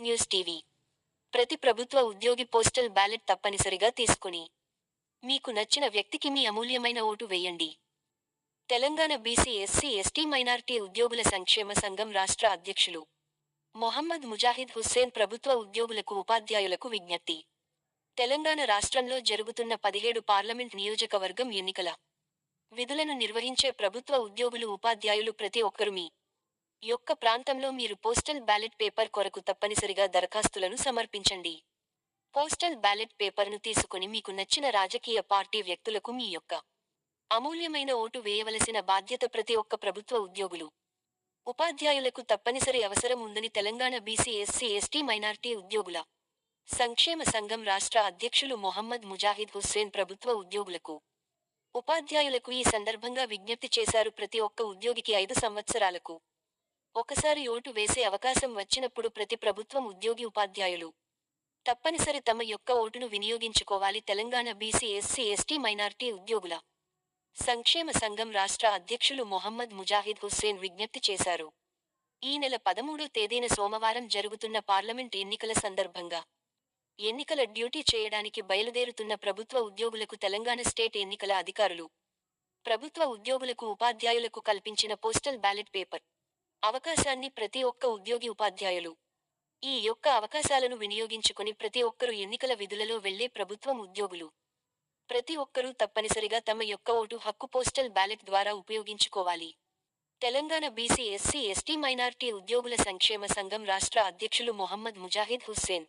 News TV. ప్రతి ప్రభుత్వ ఉద్యోగి పోస్టల్ బ్యాలెట్ తప్పనిసరిగా తీసుకుని మీకు నచ్చిన వ్యక్తికి మీ అమూల్యమైన ఓటు వేయండి. Telangana BC SC ST minority ఉద్యోగుల సంక్షేమ సంఘం రాష్ట్ర అధ్యక్షులు మొహమ్మద్ ముజాహిద్ హుస్సేన్ ప్రభుత్వ ఉద్యోగులకు ఉపాధ్యాయులకు విజ్ఞప్తి. తెలంగాణ రాష్ట్రంలో జరుగుతున్న పదిహేడు పార్లమెంట్ నియోజకవర్గం ఎన్నికల విధులను నిర్వహించే ప్రభుత్వ ఉద్యోగులు ఉపాధ్యాయులు ప్రతి ఒక్కరు మీ యొక్క ప్రాంతంలో మీరు పోస్టల్ బ్యాలెట్ పేపర్ కొరకు తప్పనిసరిగా దరఖాస్తులను సమర్పించండి. పోస్టల్ బ్యాలెట్ పేపర్ను తీసుకుని మీకు నచ్చిన రాజకీయ పార్టీ వ్యక్తులకు మీ యొక్క అమూల్యమైన ఓటు వేయవలసిన బాధ్యత ప్రతి ఒక్క ప్రభుత్వ ఉద్యోగులు. ఉపాధ్యాయులకు తప్పనిసరి అవసరం ఉందని Telangana BC SC ST minority ఉద్యోగుల సంక్షేమ సంఘం రాష్ట్ర అధ్యక్షులు మొహమ్మద్ ముజాహిద్ హుస్సేన్ ప్రభుత్వ ఉద్యోగులకు ఉపాధ్యాయులకు ఈ సందర్భంగా విజ్ఞప్తి చేశారు. ప్రతి ఒక్క ఉద్యోగికి ఐదు సంవత్సరాలకు ఒకసారి ఓటు వేసే అవకాశం వచ్చినప్పుడు ప్రతి ప్రభుత్వం ఉద్యోగి ఉపాధ్యాయులు. తప్పనిసరి తమ యొక్క ఓటును వినియోగించుకోవాలి Telangana BC SC ST minority ఉద్యోగుల. సంక్షేమ సంఘం రాష్ట్ర అధ్యక్షులు మొహమ్మద్ ముజాహిద్ హుస్సేన్ విజ్ఞప్తి చేశారు. ఈ నెల పదమూడో తేదీన సోమవారం జరుగుతున్న పార్లమెంట్ ఎన్నికల సందర్భంగా. ఎన్నికల డ్యూటీ చేయడానికి బయలుదేరుతున్న ప్రభుత్వ ఉద్యోగులకు తెలంగాణ స్టేట్ ఎన్నికల అధికారులు. ప్రభుత్వ ఉద్యోగులకు ఉపాధ్యాయులకు కల్పించిన పోస్టల్ బ్యాలెట్ పేపర్. అవకాశాన్ని ప్రతి ఒక్క ఉద్యోగి ఉపాధ్యాయులు ఈ యొక్క అవకాశాలను వినియోగించుకుని ప్రతి ఒక్కరూ ఎన్నికల విధులలో వెళ్ళే ప్రభుత్వం ఉద్యోగులు. ప్రతి ఒక్కరూ తప్పనిసరిగా తమ యొక్క ఓటు హక్కు పోస్టల్ బ్యాలెట్ ద్వారా ఉపయోగించుకోవాలి. Telangana BC SC ST minority ఉద్యోగుల సంక్షేమ సంఘం రాష్ట్ర అధ్యక్షులు మొహమ్మద్ ముజాహిద్ హుస్సేన్.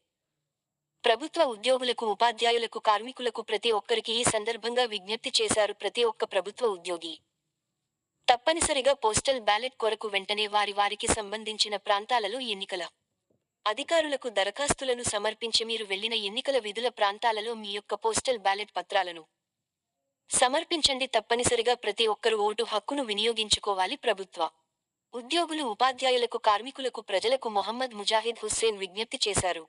ప్రభుత్వ ఉద్యోగులకు ఉపాధ్యాయులకు కార్మికులకు ప్రతి ఒక్కరికి ఈ సందర్భంగా విజ్ఞప్తి చేశారు ప్రతి ఒక్క ప్రభుత్వ ఉద్యోగి. తప్పనిసరిగా పోస్టల్ బ్యాలెట్ కొరకు వెంటనే వారి వారికి సంబంధించిన ప్రాంతాలలో ఎన్నికల అధికారులకు దరఖాస్తులను సమర్పించి మీరు వెళ్ళిన ఎన్నికల విధుల ప్రాంతాలలో మీ యొక్క పోస్టల్ బ్యాలెట్ పత్రాలను సమర్పించండి. తప్పనిసరిగా ప్రతి ఒక్కరూ ఓటు హక్కును వినియోగించుకోవాలి. ప్రభుత్వ ఉద్యోగులు ఉపాధ్యాయులకు కార్మికులకు ప్రజలకు మొహమ్మద్ ముజాహిద్ హుస్సేన్ విజ్ఞప్తి చేశారు.